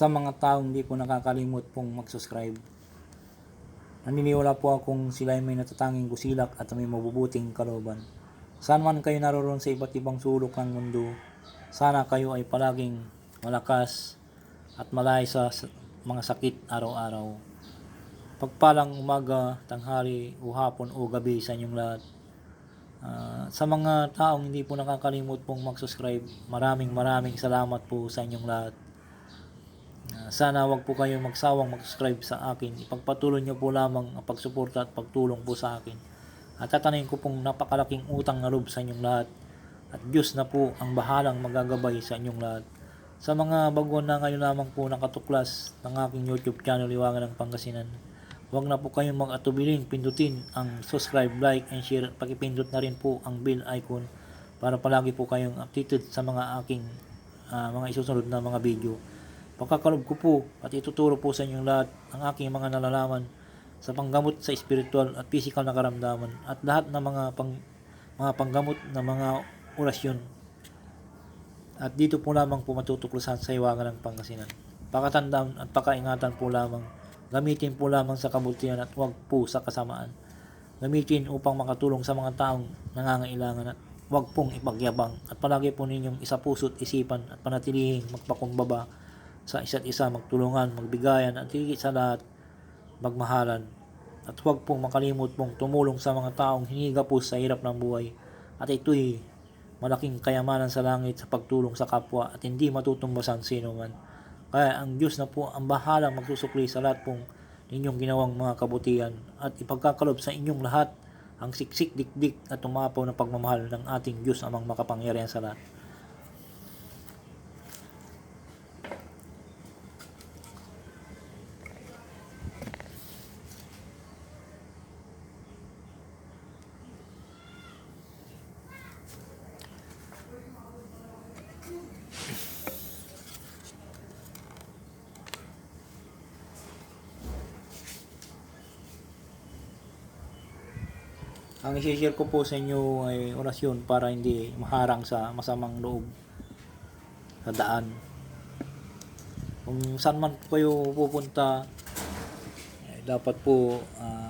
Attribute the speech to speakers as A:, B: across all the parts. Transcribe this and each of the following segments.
A: sa mga taong hindi po nakakalimot pong mag-subscribe. Naniniwala po akong sila ay may natatanging busilak at may mabubuting kalooban. Saan man kayo naroon sa iba't ibang sulok ng mundo, sana kayo ay palaging malakas at malay sa mga sakit araw-araw. Pagpalang umaga, tanghali, o hapon o gabi sa inyong lahat. Ah, sa mga taong hindi po nakakalimot pong mag-subscribe, maraming maraming salamat po sa inyong lahat. Sana wag po kayong magsawang mag-subscribe sa akin. Ipagpatuloy niyo po lamang ang pagsuporta at pagtulong po sa akin. At tatanayin ko pong napakalaking utang na loob sa inyong lahat. At Diyos na po ang bahalang magagabay sa inyong lahat. Sa mga baguhan na ngayon lamang po nakatuklas ng aking YouTube channel Liwangan ng Pangasinan, huwag na po kayong mag-atubiling pindutin ang subscribe, like, and share. Pakipindot na rin po ang bell icon para palagi po kayong updated sa mga aking ah, mga isusunod na mga video. Pagkakalob ko po at ituturo po sa inyong lahat ang aking mga nalalaman sa panggamot sa spiritual at physical na karamdaman at lahat ng mga pang, mga panggamot na mga orasyon. At dito po lamang po matutuklasan sa iwagan ng Pangasinan. Pakatandaan at pakaingatan po lamang. Gamitin po lamang sa kabutihan at huwag po sa kasamaan. Gamitin upang makatulong sa mga taong nangangailangan at huwag pong ipagyabang at palagi po ninyong isa puso't isipan at panatilihing magpakumbaba sa isa't isa, magtulungan, magbigayan at higit sa lahat, magmahalan. At huwag pong makalimot pong tumulong sa mga taong hiniga po sa hirap ng buhay. At ito'y malaking kayamanan sa langit sa pagtulong sa kapwa at hindi matutumbasan sino man. Kaya ang Diyos na po ang bahalang magsusukli sa lahat pong ninyong ginawang mga kabutihan at ipagkakalob sa inyong lahat ang siksik dikdik at tumapaw na pagmamahal ng ating Diyos amang makapangyarihan sa lahat. Ang isi-share ko po sa inyo ay orasyon para hindi maharang sa masamang loob sa daan. Kung saan man kayo pupunta, eh, dapat po ah,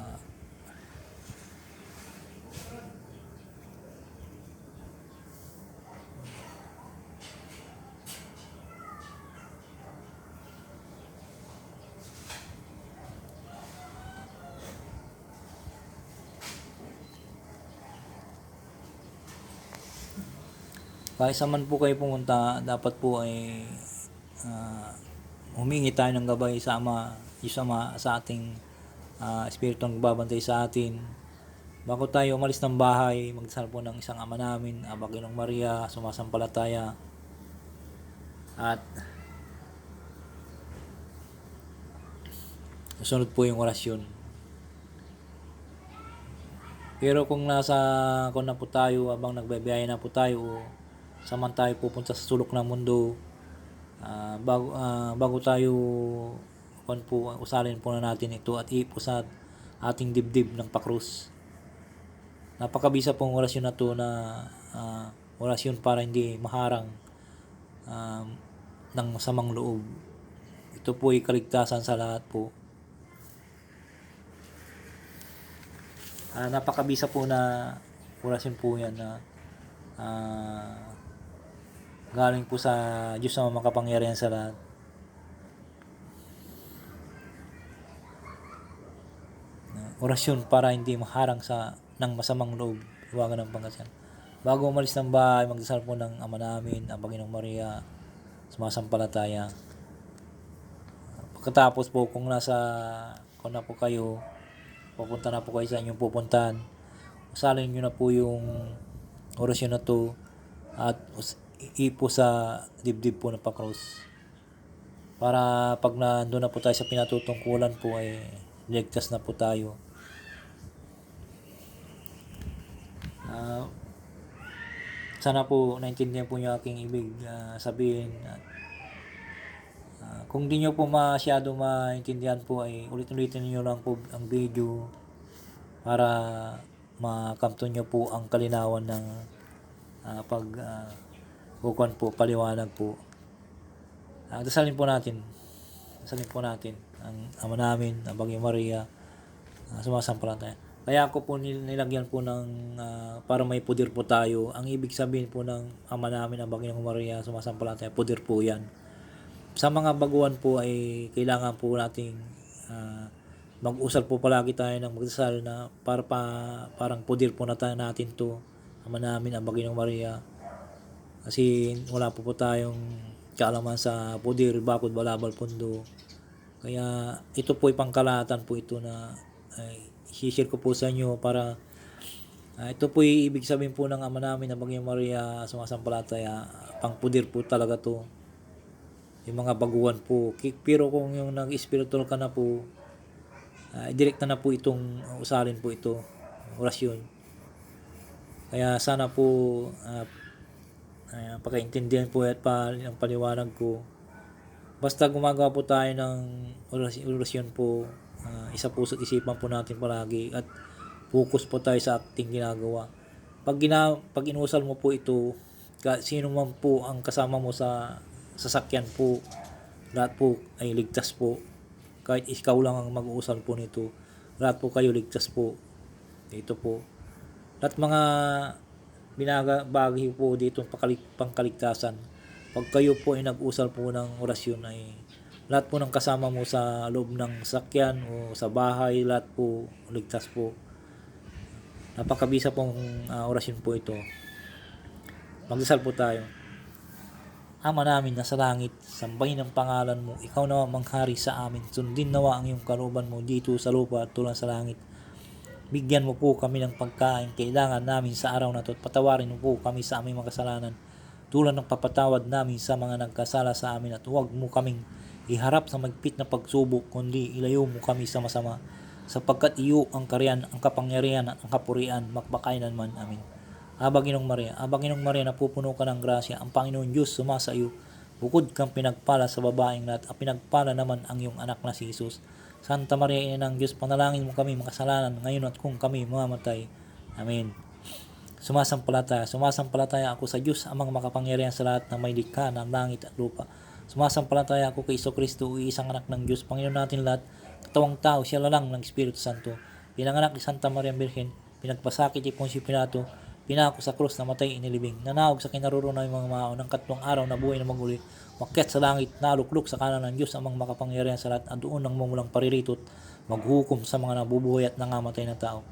A: kahit saan po kayo pumunta, dapat po ay ah, humingi tayo ng gabay sa Ama, Diyos sa ating uh, Espiritong nagbabantay sa atin. Bago tayo umalis ng bahay, magdasal po ng isang Ama namin, Ama Ginong Maria, sumasampalataya. At sunod po yung orasyon. Pero kung nasa kung na po tayo habang nagbabiyahe na po tayo saman tayo pupunta sa sulok ng mundo ah, bago ah, bago tayo kung po usalin po na natin ito at ipo ating dibdib ng pakrus. Napakabisa pong orasyon na to na ah, orasyon para hindi maharang ah, ng masamang loob. Ito po ay kaligtasan sa lahat po. Ah, napakabisa po na orasyon po yan na ah, galing po sa Diyos na makapangyarihan sa lahat. Orasyon para hindi maharang sa ng masamang loob, iwagan ng Pangasinan. Bago umalis ng bahay, magdasal po ng Ama namin, ang Panginoong Maria, sumasampalataya. Pagkatapos po, kung nasa, kung na po kayo, pupunta na po kayo sa inyong pupuntahan, usalin nyo na po yung orasyon na to at ipo sa dibdib po ng pakros. Para pag nandun na po tayo sa pinatutungkulan po ay ligtas na po tayo. Ah, sana po naintindihan po niyo aking ibig ah, sabihin. At, ah, kung di nyo po masyado maintindihan po ay ulit-ulitin niyo lang po ang video para makamto nyo po ang kalinawan ng ah, pag uh, po paliwanag po. Ah, dasalin po natin. Sanin po natin ang ama namin, ang Bagyo Maria, uh, sumasampalataya. Kaya ako po nil- nilagyan po ng ah, para may pudir po tayo. Ang ibig sabihin po ng ama namin, ang Bagyo Maria, sumasampalataya, pudir po yan. Sa mga baguhan po ay kailangan po nating ah, mag-usal po palagi tayo ng magdasal na para pa, parang pudir po na tayo natin to. Ama namin, ang Bagyo Maria, kasi wala po po tayong kaalaman sa pudir, bakod, balabal, pundo. Kaya ito po ay pangkalahatan po ito na ay, share ko po sa inyo para ah, ito po ibig sabihin po ng ama namin na Bagyong Maria sumasampalataya. Pang pudir po talaga to. Yung mga baguhan po. Pero kung yung nag-spiritual ka na po, uh, direkta na po itong usalin po ito. Orasyon. Kaya sana po ah, ay, pagkaintindihan po at pa, ang paliwanag ko. Basta gumagawa po tayo ng orasyon, po, ah, isa puso't isipan po natin palagi at focus po tayo sa ating ginagawa. Pag, gina, pag inusal mo po ito, sino man po ang kasama mo sa sasakyan po, lahat po ay ligtas po. Kahit ikaw lang ang mag-uusal po nito, lahat po kayo ligtas po. Ito po. Lahat mga binabagi po dito pakalik, pangkaligtasan. Pag kayo po ay nag-usal po ng orasyon ay lahat po ng kasama mo sa loob ng sakyan o sa bahay, lahat po ligtas po. Napakabisa pong ah, orasyon po ito. Magdasal po tayo. Ama namin na sa langit, sambahin ang pangalan mo. Ikaw nawa manghari sa amin. Sundin nawa ang iyong kaluban mo dito sa lupa at tulad sa langit. Bigyan mo po kami ng pagkain kailangan namin sa araw na ito at patawarin mo po kami sa aming mga kasalanan tulad ng papatawad namin sa mga nagkasala sa amin at huwag mo kaming iharap sa magpit na pagsubok kundi ilayo mo kami sa masama sapagkat iyo ang karyan, ang kapangyarihan at ang kapurian makbakainan man amin. Aba Ginong Maria, Aba Ginong Maria, napupuno ka ng grasya, ang Panginoon Diyos sumasa iyo. Bukod kang pinagpala sa babaeng lahat, at pinagpala naman ang iyong anak na si Jesus. Santa Maria, Ina ng Diyos, panalangin mo kami makasalanan ngayon at kung kami mamamatay. Amen. Sumasampalataya, sumasampalataya ako sa Diyos, amang makapangyarihan sa lahat na may likha ng langit at lupa. Sumasampalataya ako kay Iso Kristo, isang anak ng Diyos, Panginoon natin lahat, katawang tao, siya lang ng Espiritu Santo. Pinanganak ni Santa Maria Birhen, pinagpasakit ni Poncio Pilato, pinako sa krus na matay inilibing, nanawag sa kinaroroonan ng mga mao ng katlong araw na buhay na maguli, makyat sa langit, naluklok sa kanan ng Diyos amang makapangyarihan sa lahat, at doon nang mumulang pariritot, maghukom sa mga nabubuhay at nangamatay na tao.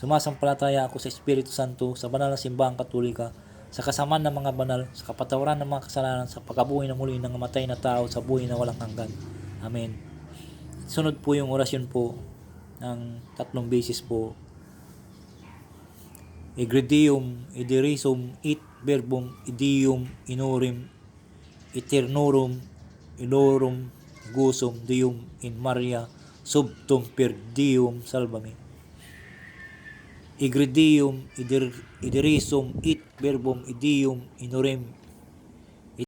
A: Sumasampalataya ako sa Espiritu Santo, sa banal na simbahang katolika, sa kasamaan ng mga banal, sa kapatawaran ng mga kasalanan, sa pagkabuhay na muli ng matay na tao, sa buhay na walang hanggan. Amen. Sunod po yung orasyon po ng tatlong beses po. Egregium, iderisum, it verbum, idium, inorum, eternorum, ilorum, gusum, dium, in Maria, subtum per dium, salvame. Egregium, idir, iderisum, it verbum, idium, inorum,